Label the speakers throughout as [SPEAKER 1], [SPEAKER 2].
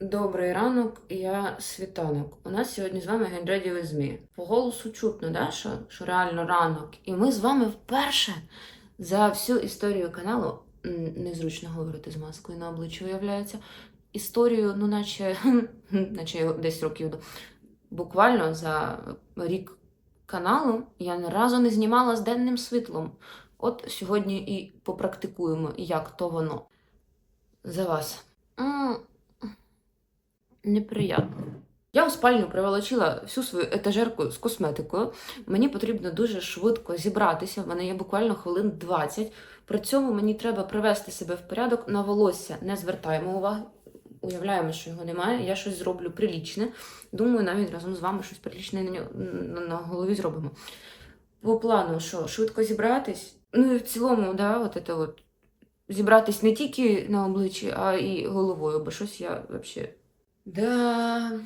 [SPEAKER 1] Добрий ранок, я світанок. У нас сьогодні з вами With Me. По голосу чутно, да, що, що реально ранок. І ми з вами вперше за всю історію каналу, незручно говорити з маскою на обличчі, виявляється, історію, ну, наче, наче десь років. Буквально за рік каналу я ні разу не знімала з денним світлом. От сьогодні і попрактикуємо, як то воно. За вас. Неприємно. Я у спальню приволочила всю свою етажерку з косметикою. Мені потрібно дуже швидко зібратися. В мене є буквально хвилин 20. При цьому мені треба привести себе в порядок на волосся. Не звертаємо уваги. Уявляємо, що його немає. Я щось зроблю прилічне. Думаю, навіть разом з вами щось прилічне на, голові зробимо. По плану, що швидко зібратись. Ну і в цілому, да, от це от зібратись не тільки на обличчі, а і головою, бо щось я взагалі. Да.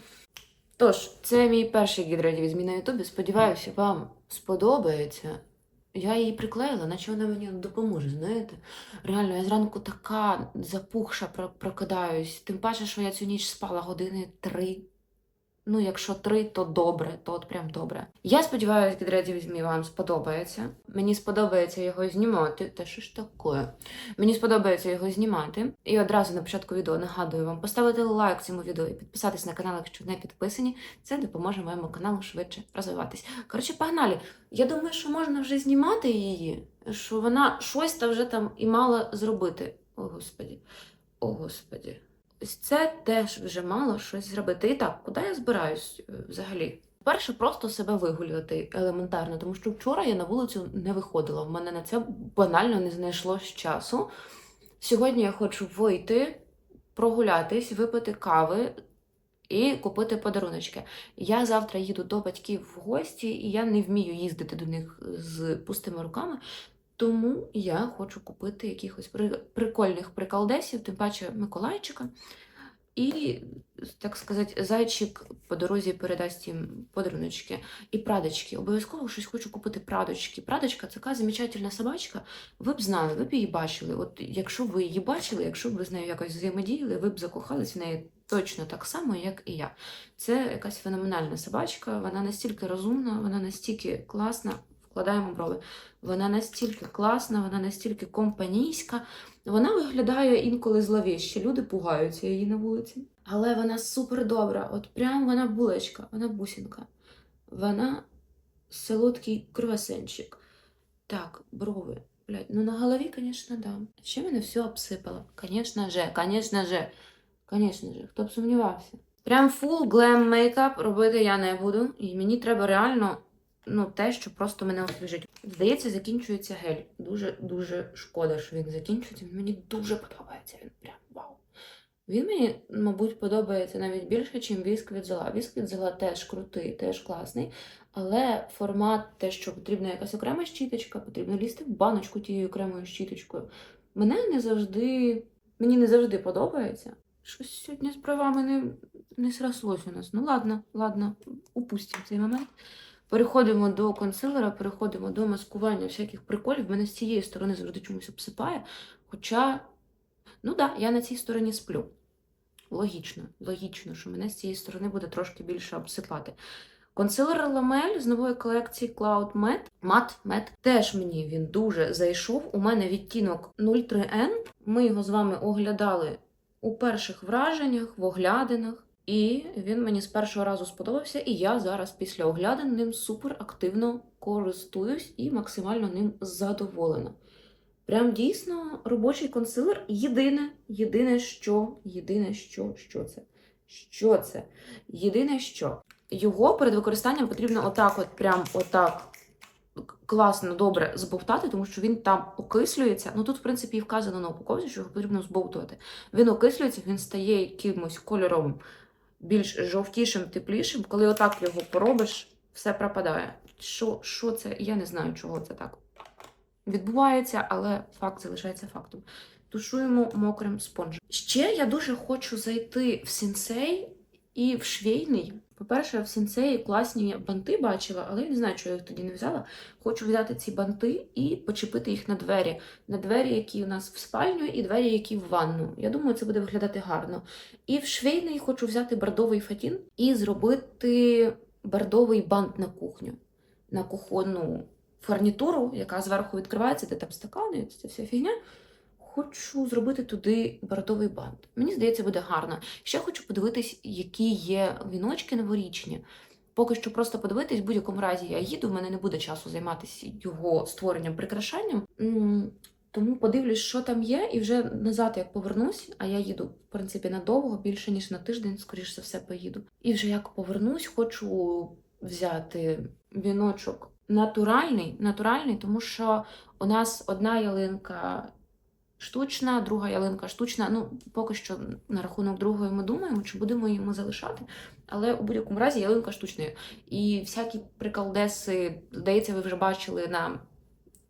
[SPEAKER 1] Тож, це мій перший гідреді від на Ютубі. Сподіваюся, вам сподобається. Я її приклеїла, наче вона мені допоможе, знаєте. Реально, я зранку така запухша прокидаюсь. Тим паче, що я цю ніч спала години три. Ну, якщо три, то добре, то от прям добре. Я сподіваюся, гідреді візьмі вам сподобається. Мені сподобається його знімати. Та що ж таке? Мені сподобається його знімати. І одразу на початку відео нагадую вам поставити лайк цьому відео і підписатись на канал, якщо не підписані. Це допоможе моєму каналу швидше розвиватись. Коротше, погнали. Я думаю, що можна вже знімати її, що вона щось та вже там і мала зробити. О, господі. О, господі. Це теж вже мало щось зробити. І так, куди я збираюсь е, взагалі? Перше, просто себе вигулювати елементарно, тому що вчора я на вулицю не виходила. В мене на це банально не знайшлось часу. Сьогодні я хочу вийти, прогулятись, випити кави і купити подаруночки. Я завтра їду до батьків в гості, і я не вмію їздити до них з пустими руками. Тому я хочу купити якихось прикольних приколдесів, тим паче Миколайчика. І, так сказати, зайчик по дорозі передасть їм подаруночки і прадочки. Обов'язково щось хочу купити прадочки. Прадочка це така замечательна собачка. Ви б знали, ви б її бачили. От якщо ви її бачили, якщо б ви з нею якось взаємодіяли, ви б закохались в неї точно так само, як і я. Це якась феноменальна собачка. Вона настільки розумна, вона настільки класна. Вкладаємо брови. Вона настільки класна, вона настільки компанійська. Вона виглядає інколи зловіще. Люди пугаються її на вулиці. Але вона супер добра. От прям вона булочка, вона бусинка. Вона солодкий круасенчик. Так, брови. Блядь, ну на голові, звісно, да. Ще мене все обсипало. Звісно же, звісно же, звісно же, хто б сумнівався. Прям фул глем мейкап робити я не буду. І мені треба реально ну, те, що просто мене освіжить. Здається, закінчується гель. Дуже дуже шкода, що він закінчується. Мені дуже подобається. Він прям вау. Він мені, мабуть, подобається навіть більше, ніж віск від зола. Віск від зола теж крутий, теж класний. Але формат, те, що потрібна якась окрема щіточка, потрібно лізти в баночку тією окремою щіточкою. Мене не завжди, мені не завжди подобається. Щось сьогодні з правами не, не срослось у нас. Ну ладно, ладно, упустимо цей момент. Переходимо до консилера, переходимо до маскування всяких приколів. Мене з цієї сторони завжди чомусь обсипає. Хоча, ну так, да, я на цій стороні сплю. Логічно, логічно, що мене з цієї сторони буде трошки більше обсипати. Консилер Ламель з нової колекції Cloud Matte, Matte Matte, теж мені він дуже зайшов. У мене відтінок 03N. Ми його з вами оглядали у перших враженнях, в оглядинах. І він мені з першого разу сподобався, і я зараз після оглядин ним супер активно користуюсь і максимально ним задоволена. Прям дійсно робочий консилер. Єдине, єдине, що, єдине, що, що це? Що це? Єдине, що його перед використанням потрібно отак, от прям отак класно, добре збовтати, тому що він там окислюється. Ну тут, в принципі, і вказано на упаковці, що його потрібно збовтувати. Він окислюється, він стає якимось кольором більш жовтішим, теплішим. Коли отак його поробиш, все пропадає. Що, що це? Я не знаю, чого це так відбувається, але факт залишається фактом. Тушуємо мокрим спонжем. Ще я дуже хочу зайти в сенсей І в швейний. По-перше, в сенсеї класні банти бачила, але я не знаю, чого я їх тоді не взяла. Хочу взяти ці банти і почепити їх на двері. На двері, які у нас в спальню, і двері, які в ванну. Я думаю, це буде виглядати гарно. І в швейний хочу взяти бордовий фатін і зробити бордовий бант на кухню, на кухонну фурнітуру, яка зверху відкривається, де там стакани, це вся фігня. Хочу зробити туди бордовий бант. Мені здається, буде гарно. Ще хочу подивитись, які є віночки новорічні. Поки що просто подивитись, в будь-якому разі я їду, в мене не буде часу займатися його створенням, прикрашанням. Тому подивлюсь, що там є, і вже назад як повернусь, а я їду, в принципі, надовго, більше ніж на тиждень, скоріш за все, поїду. І вже як повернусь, хочу взяти віночок натуральний, натуральний, тому що у нас одна ялинка штучна, друга ялинка штучна. Ну, поки що на рахунок другої ми думаємо, чи будемо її ми залишати. Але у будь-якому разі ялинка штучна. І всякі приколдеси, здається, ви вже бачили на.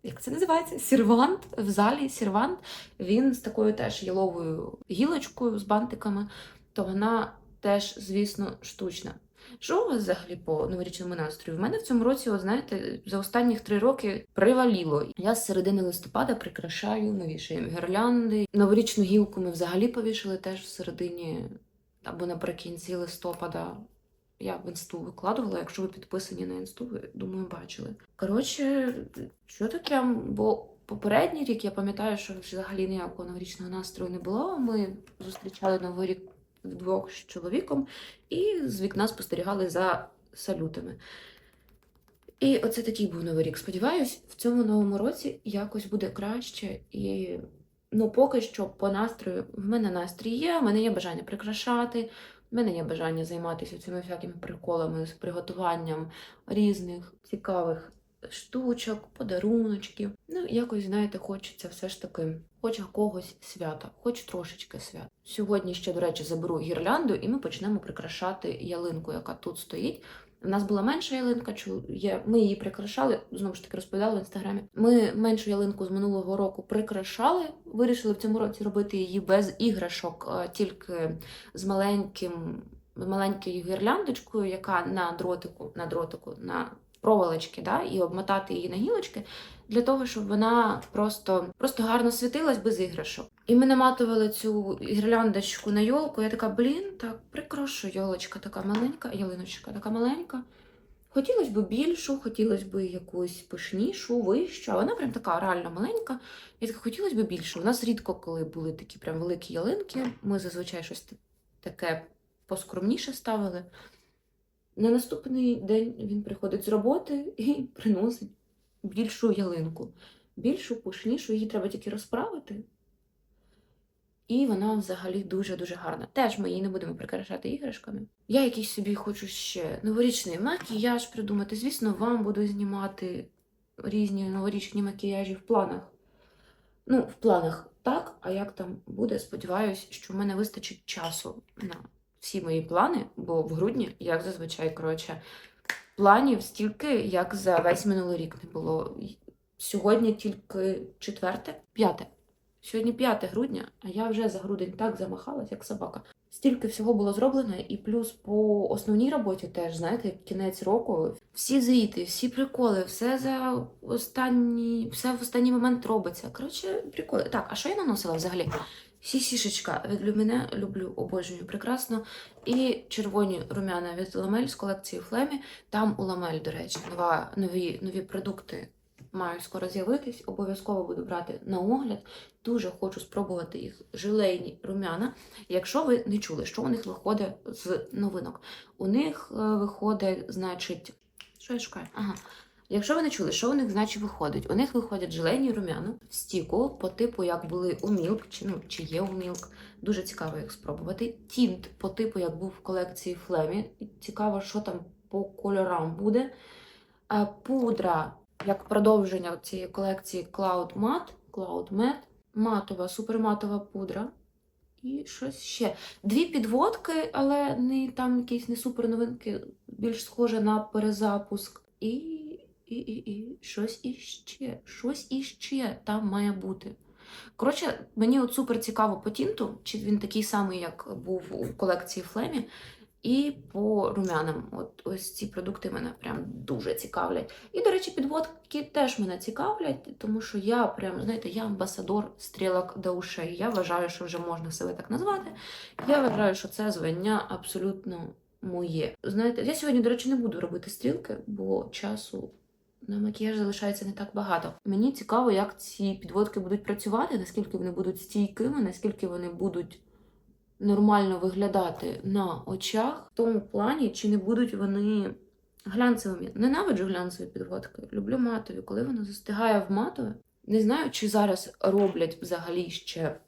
[SPEAKER 1] Як це називається? Сервант в залі. Сервант. Він з такою теж яловою гілочкою з бантиками, то вона теж, звісно, штучна. Що у вас взагалі по новорічному настрою? В мене в цьому році, от, знаєте, за останніх три роки приваліло. Я з середини листопада прикрашаю, ми вішаємо гірлянди. Новорічну гілку ми взагалі повішали теж в середині або наприкінці листопада. Я в інсту викладувала, якщо ви підписані на інсту, ви думаю, бачили. Коротше, що таке? Бо попередній рік я пам'ятаю, що взагалі ніякого новорічного настрою не було. Ми зустрічали новий рік вдвох з чоловіком і з вікна спостерігали за салютами. І оце такий був новий рік. Сподіваюсь, в цьому новому році якось буде краще. І ну, поки що по настрою в мене настрій є, в мене є бажання прикрашати, в мене є бажання займатися цими всякими приколами з приготуванням різних цікавих штучок, подаруночків. Ну, якось, знаєте, хочеться все ж таки, хоч якогось свята, хоч трошечки свят. Сьогодні ще, до речі, заберу гірлянду, і ми почнемо прикрашати ялинку, яка тут стоїть. У нас була менша ялинка, ми її прикрашали, знову ж таки розповідала в інстаграмі. Ми меншу ялинку з минулого року прикрашали. Вирішили в цьому році робити її без іграшок, тільки з маленьким, маленькою гірляндочкою, яка на дротику, на дротику, на проволочки, да, і обмотати її на гілочки, для того, щоб вона просто, просто гарно світилась без іграшок. І ми наматували цю гірляндочку на йолку. Я така, блін, так, прикрашу йолочка така маленька, ялиночка така маленька. Хотілося б більшу, хотілося б якусь пишнішу, вищу, а вона прям така реально маленька. Я така, хотілося б більше. У нас рідко, коли були такі прям великі ялинки, ми зазвичай щось таке поскромніше ставили. На наступний день він приходить з роботи і приносить більшу ялинку. Більшу, пушнішу, її треба тільки розправити. І вона взагалі дуже-дуже гарна. Теж ми її не будемо прикрашати іграшками. Я якийсь собі хочу ще новорічний макіяж придумати. Звісно, вам буду знімати різні новорічні макіяжі в планах. Ну, в планах так, а як там буде, сподіваюсь, що в мене вистачить часу на всі мої плани, бо в грудні, як зазвичай, коротше, планів стільки, як за весь минулий рік не було. Сьогодні тільки четверте, п'яте. Сьогодні 5 грудня, а я вже за грудень так замахалась, як собака. Стільки всього було зроблено, і плюс по основній роботі теж, знаєте, кінець року. Всі звіти, всі приколи, все за останні, все в останній момент робиться. Коротше, приколи. Так, а що я наносила взагалі? Сісішечка від Люміне, люблю, обожнюю прекрасно. І червоні румяна від Ламель з колекції Флемі. Там у Ламель, до речі, нова, нові, нові продукти мають скоро з'явитись. Обов'язково буду брати на огляд. Дуже хочу спробувати їх жилейні румяна. Якщо ви не чули, що у них виходить з новинок, у них е, виходить, значить, що я шукаю? Ага. Якщо ви не чули, що у них значить виходить? У них виходять жилейні румяна в стіку, по типу, як були у Milk, чи, ну, чи є у Milk. Дуже цікаво їх спробувати. Тінт по типу, як був в колекції Флемі. Цікаво, що там по кольорам буде. А пудра, як продовження цієї колекції Cloud Matte, Cloud Matte, матова, суперматова пудра. І щось ще. Дві підводки, але не там якісь не супер новинки, більш схоже на перезапуск. І, і, і, і щось іще, щось іще там має бути. Коротше, мені от супер цікаво по тінту, чи він такий самий, як був у колекції Флемі. І по румянам. От ось ці продукти мене прям дуже цікавлять. І, до речі, підводки теж мене цікавлять, тому що я прям, знаєте, я амбасадор стрілок до ушей. Я вважаю, що вже можна себе так назвати. Я вважаю, що це звання абсолютно моє. Знаєте, я сьогодні, до речі, не буду робити стрілки, бо часу на макіяж залишається не так багато. Мені цікаво, як ці підводки будуть працювати, наскільки вони будуть стійкими, наскільки вони будуть нормально виглядати на очах, в тому плані, чи не будуть вони глянцевими. Ненавиджу глянцеві підводки. Люблю матові. Коли воно застигає в матове. Не знаю, чи зараз роблять взагалі ще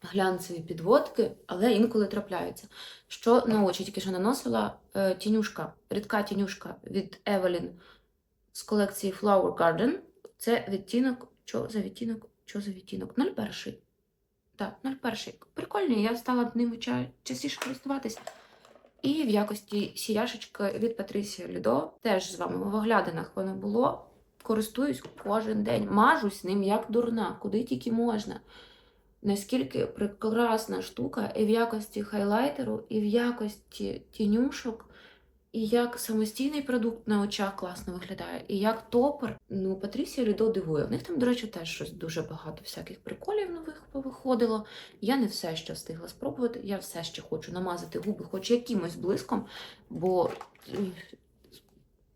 [SPEAKER 1] глянцеві підводки, але інколи трапляються. Що на очі тільки що наносила е, тінюшка, рідка тінюшка від Evelyn з колекції Flower Garden. Це відтінок. Що за відтінок? Що за відтінок? 01. Так, 01. Прикольний, я стала ним частіше користуватись. І в якості сіяшечки від Патрісія Лідо, теж з вами в оглядинах воно було. Користуюсь кожен день. Мажусь ним як дурна, куди тільки можна. Наскільки прекрасна штука і в якості хайлайтеру, і в якості тінюшок, і як самостійний продукт на очах класно виглядає, і як топер. Ну, Патрісія Лідо дивує. В них там, до речі, теж щось дуже багато всяких приколів нових повиходило. Я не все ще встигла спробувати. Я все ще хочу намазати губи, хоч якимось блиском, бо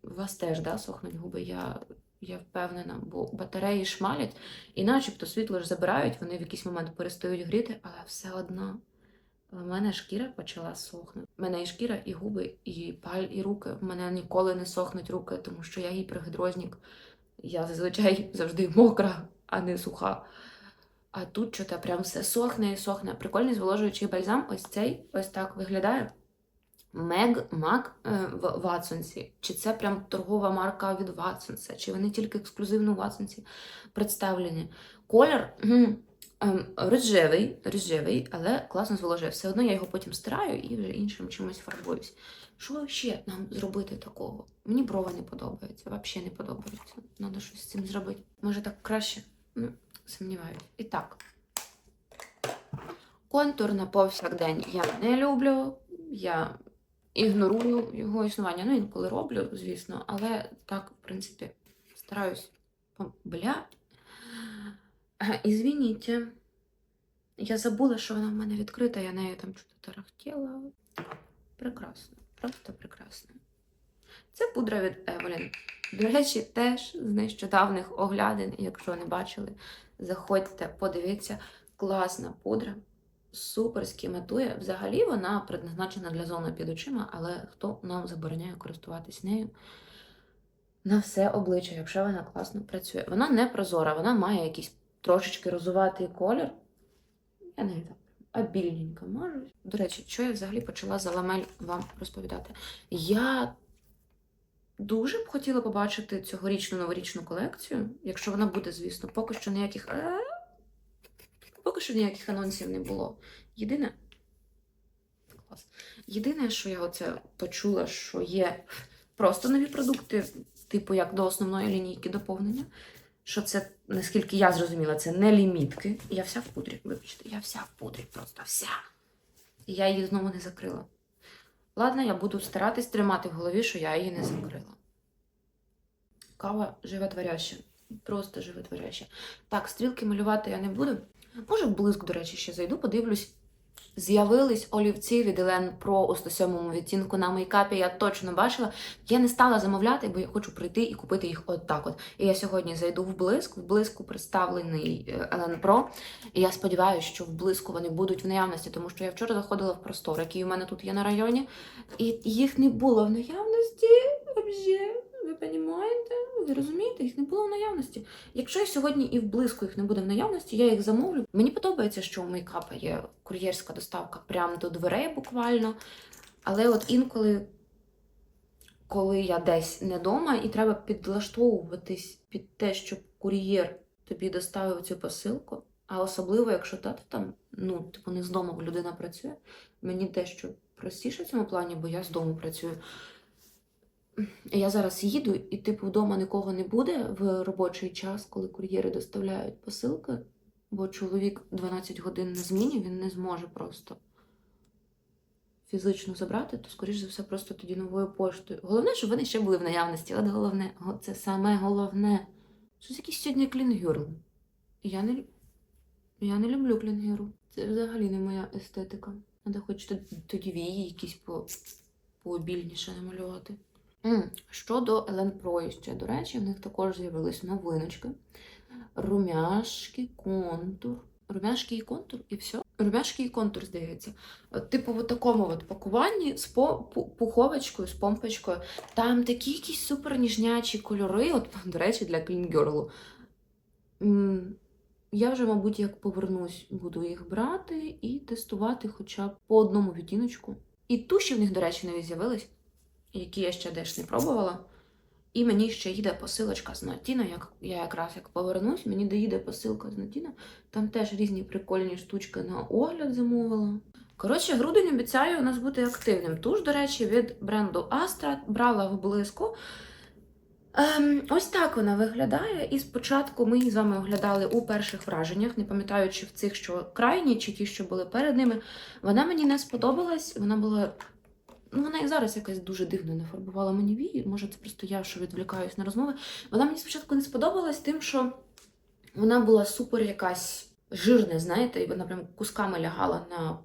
[SPEAKER 1] у вас теж да, сохнуть губи. Я, я впевнена, бо батареї шмалять, і начебто світло ж забирають, вони в якийсь момент перестають гріти, але все одно. У мене шкіра почала сохнути. У мене і шкіра, і губи, і паль, і руки. У мене ніколи не сохнуть руки, тому що я гіпергідрознік. Я зазвичай завжди мокра, а не суха. А тут що-то прям все сохне і сохне. Прикольний зволожуючий бальзам. Ось цей ось так виглядає. Мег Мак е, в Ватсонсі. Чи це прям торгова марка від Ватсонса, чи вони тільки ексклюзивно у Ватсонсі представлені. Колір рожевий, рожевий, але класно зволожує. Все одно я його потім стираю і вже іншим чимось фарбуюсь. Що ще нам зробити такого? Мені брова не подобається, взагалі не подобається. Треба щось з цим зробити. Може так краще? Ну, сумніваюся. І так. Контур на повсякдень я не люблю. Я ігнорую його існування. Ну, інколи роблю, звісно, але так, в принципі, стараюсь. Бля. Е, Ізвініть. Я забула, що вона в мене відкрита, я нею там щось тарахтіла. Прекрасно, просто прекрасно. Це пудра від Evelyn. До речі, теж з нещодавних оглядин, якщо не бачили, заходьте, подивіться. Класна пудра, супер схематує. Взагалі вона предназначена для зони під очима, але хто нам забороняє користуватись нею на все обличчя, якщо вона класно працює. Вона не прозора, вона має якийсь трошечки розуватий колір. Я не так. А більненько мажусь. До речі, що я взагалі почала за ламель вам розповідати? Я дуже б хотіла побачити цьогорічну новорічну колекцію, якщо вона буде, звісно, поки що ніяких. е, Поки що ніяких анонсів не було. Єдине. Клас. Єдине, що я оце почула, що є просто нові продукти, типу як до основної лінійки доповнення. Що це, наскільки я зрозуміла, це не лімітки. Я вся в пудрі, вибачте, я вся в пудрі, просто вся. І я її знову не закрила. Ладно, я буду старатись тримати в голові, що я її не закрила. Кава животворяща. Просто животворяща. Так, стрілки малювати я не буду. Може, в блиск, до речі, ще зайду, подивлюсь. З'явились олівці від Елен Pro у 107 відтінку на мейкапі. Я точно бачила. Я не стала замовляти, бо я хочу прийти і купити їх от от. І я сьогодні зайду в блиск. В блиску представлений е, Елен Pro. І я сподіваюся, що в блиску вони будуть в наявності, тому що я вчора заходила в простор, який у мене тут є на районі, і їх не було в наявності. Взагалі. Ви розумієте? Ви розумієте, їх не було в наявності. Якщо я сьогодні і в блиску їх не буде в наявності, я їх замовлю. Мені подобається, що у мейкапа є кур'єрська доставка прямо до дверей буквально. Але от інколи, коли я десь не вдома, і треба підлаштовуватись під те, щоб кур'єр тобі доставив цю посилку. А особливо, якщо тато там, ну, типу, не з дому людина працює, мені дещо простіше в цьому плані, бо я з дому працюю. Я зараз їду, і типу вдома нікого не буде в робочий час, коли кур'єри доставляють посилки, бо чоловік 12 годин на зміні, він не зможе просто фізично забрати, то, скоріш за все, просто тоді новою поштою. Головне, щоб вони ще були в наявності. От головне, це саме головне. Щось якийсь сьогодні клінгюрл. Я не, я не люблю клінгюрл. Це взагалі не моя естетика. Треба хоч тоді вії якісь по, пообільніше намалювати. Щодо Елен Про ще, до речі, в них також з'явились новиночки. Румяшки, контур. Румяшки і контур, і все. Румяшки і контур, здається. Типу, в такому от пакуванні з пуховочкою, з помпочкою. Там такі якісь супер ніжнячі кольори, от, до речі, для клінгерлу. Я вже, мабуть, як повернусь, буду їх брати і тестувати хоча б по одному відтіночку. І туші в них, до речі, нові з'явились, які я ще теж не пробувала. І мені ще їде посилочка з Нотіно. Як я якраз як повернусь, мені доїде посилка з Нотіно. Там теж різні прикольні штучки на огляд замовила. Коротше, грудень обіцяю у нас бути активним. Туш, до речі, від бренду Astra брала в блиску. Ем, ось так вона виглядає. І спочатку ми її з вами оглядали у перших враженнях, не пам'ятаю, чи в цих, що крайні, чи ті, що були перед ними. Вона мені не сподобалась. Вона була. Ну, вона і зараз якась дуже дивно нафарбувала мені вії. Може, це просто я, що відвлікаюсь на розмови. Вона мені спочатку не сподобалась тим, що вона була супер якась жирна, знаєте, і вона прям кусками лягала на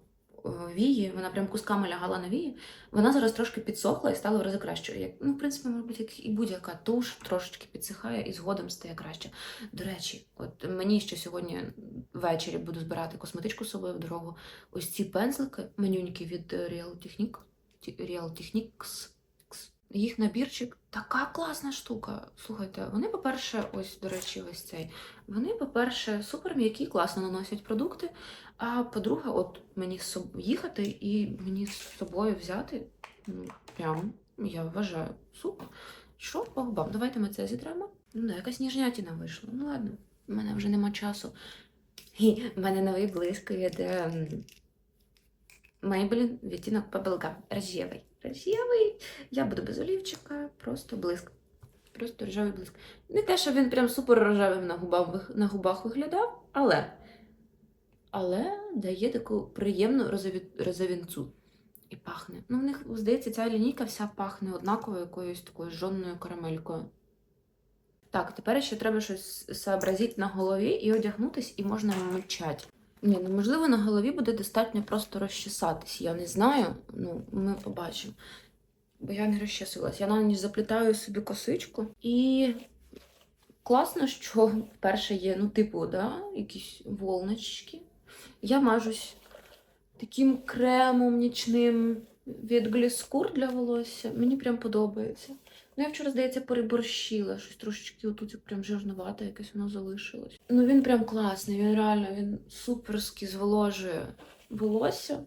[SPEAKER 1] е, вії. Вона прям кусками лягала на вії. Вона зараз трошки підсохла і стала в рази кращою. Ну, в принципі, мабуть, як і будь-яка туш трошечки підсихає і згодом стає краще. До речі, от мені ще сьогодні ввечері буду збирати косметичку з собою в дорогу. Ось ці пензлики манюнькі від е, Real Technique. Real Techniques. Їх набірчик така класна штука. Слухайте, вони, по-перше, ось, до речі, ось цей. Вони, по-перше, супер м'які, класно наносять продукти. А по-друге, от мені їхати і мені з собою взяти, ну, прям, я вважаю, супер. Що по? Давайте ми це зітремо. Ну, якась ніжнятіна вийшла. Ну ладно, в мене вже нема часу. В мене новий блиск ем, Maybelline відтінок Bubblegum. Рожевий. Рожевий. Я буду без олівчика, просто блиск. Просто рожевий блиск. Не те, що він прям супер рожевим на губах, на губах виглядав, але. Але дає таку приємну розові... розовінцу. І пахне. Ну, в них, здається, ця лінійка вся пахне однаково якоюсь такою жонною карамелькою. Так, тепер ще треба щось сообразити на голові і одягнутись, і можна мовчати. Ні, ну можливо, на голові буде достатньо просто розчесатись. Я не знаю. Ну, ми побачимо. Бо я не розчесилась. Я на ніч заплітаю собі косичку. І класно, що перше є, ну, типу, да, якісь волночки. Я мажусь таким кремом нічним від Гліскур для волосся. Мені прям подобається. Ну, я вчора, здається, переборщила. Щось трошечки отут прям жирновате, якесь воно залишилось. Ну він прям класний, він реально він суперськи зволожує волосся,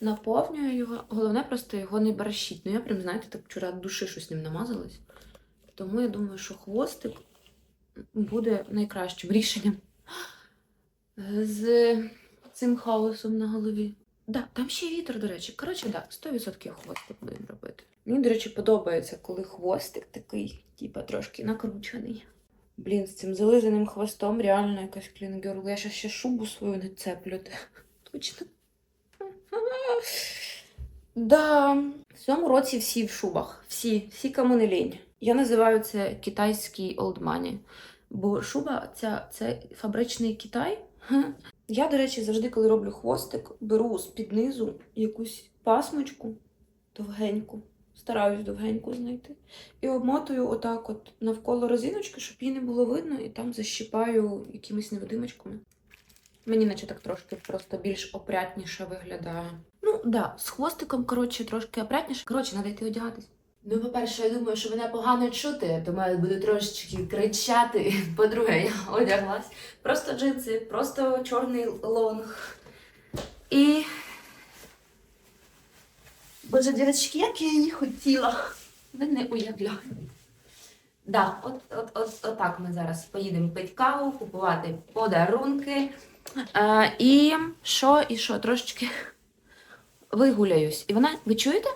[SPEAKER 1] наповнює його. Головне просто його не борщить. Ну я прям, знаєте, так вчора від душі щось ним намазалась. Тому я думаю, що хвостик буде найкращим рішенням з цим хаосом на голові. Да, там ще вітер, до речі. Коротше, да, 100% хвостик будемо робити. Мені, до речі, подобається, коли хвостик такий, типа, трошки накручений. Блін, з цим зализаним хвостом реально якась клінгерл. Я ще шубу свою не цеплю. Точно. Да. В цьому році всі в шубах. Всі, всі кому не лінь. Я називаю це китайський money. Бо шуба ця це фабричний Китай. Я, до речі, завжди, коли роблю хвостик, беру з-під низу якусь пасмочку довгеньку, стараюсь довгеньку знайти. І обмотую отак от навколо резиночки, щоб її не було видно, і там защіпаю якимись невидимочками. Мені наче так трошки просто більш опрятніше виглядає. Ну, да, з хвостиком, коротше, трошки опрятніше. Коротше, треба йти одягатись. Ну, по-перше, я думаю, що мене погано чути, тому я буду трошечки кричати. По-друге, я одяглась. Просто джинси, просто чорний лонг. І. Боже, дівчатки, як я її хотіла. Ви не уявляєте. Да, от, от, от, отак ми зараз поїдемо пити каву, купувати подарунки. А, і що, і що, трошечки вигуляюсь. І вона, ви чуєте?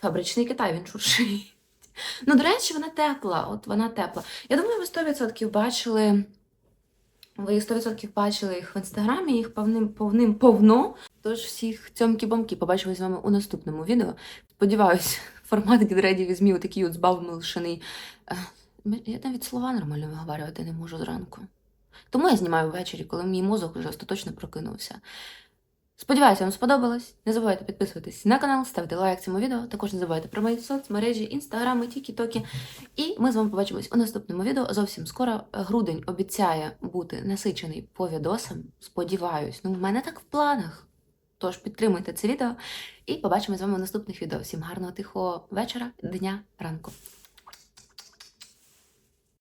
[SPEAKER 1] Фабричний Китай, він шуршить. Ну, до речі, вона тепла. От вона тепла. Я думаю, ви 100% бачили. Ви 100% бачили їх в інстаграмі, їх повним повним повно. Тож всіх цьомкі-бомки побачимось з вами у наступному відео. Сподіваюсь, формат гідреді візьмів такий от збавмилшений. Я навіть слова нормально виговорювати не можу зранку. Тому я знімаю ввечері, коли мій мозок вже остаточно прокинувся. Сподіваюся, вам сподобалось. Не забувайте підписуватись на канал, ставити лайк цьому відео. Також не забувайте про мої соцмережі, інстаграми, тікі-токи. І ми з вами побачимось у наступному відео. Зовсім скоро грудень обіцяє бути насичений по відосам. Сподіваюсь, ну в мене так в планах. Тож підтримуйте це відео і побачимо з вами в наступних відео. Всім гарного тихого вечора, дня, ранку.